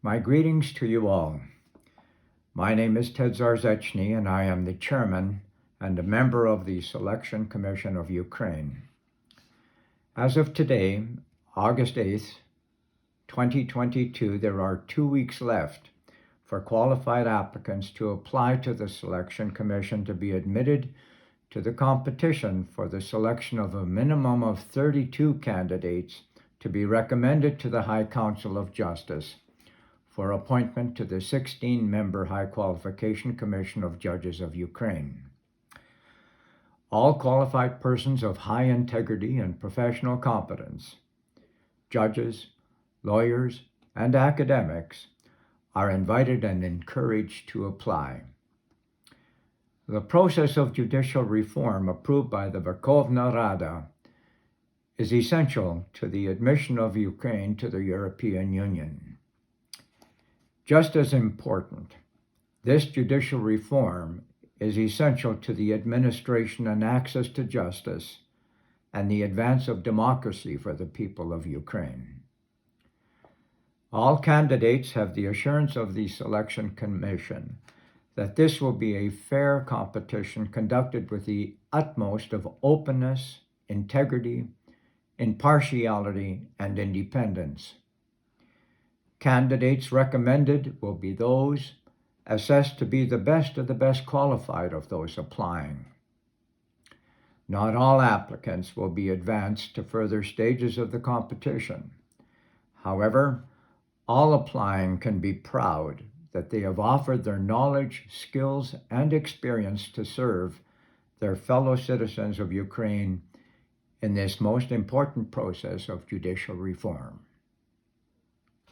My greetings to you all. My name is Ted Zarzechny, and I am the chairman and a member of the Selection Commission of Ukraine. As of today, August 8th, 2022, there are two weeks left for qualified applicants to apply to the Selection Commission to be admitted to the competition for the selection of a minimum of 32 candidates to be recommended to the High Council of Justice for appointment to the 16 member High Qualification Commission of Judges of Ukraine. All qualified persons of high integrity and professional competence, judges, lawyers, and academics, are invited and encouraged to apply. The process of judicial reform approved by the Verkhovna Rada is essential to the admission of Ukraine to the European Union. Just as important, this judicial reform is essential to the administration and access to justice and the advance of democracy for the people of Ukraine. All candidates have the assurance of the Selection Commission that this will be a fair competition conducted with the utmost of openness, integrity, impartiality, and independence. Candidates recommended will be those assessed to be the best of the best qualified of those applying. Not all applicants will be advanced to further stages of the competition. However, all applying can be proud that they have offered their knowledge, skills, and experience to serve their fellow citizens of Ukraine in this most important process of judicial reform.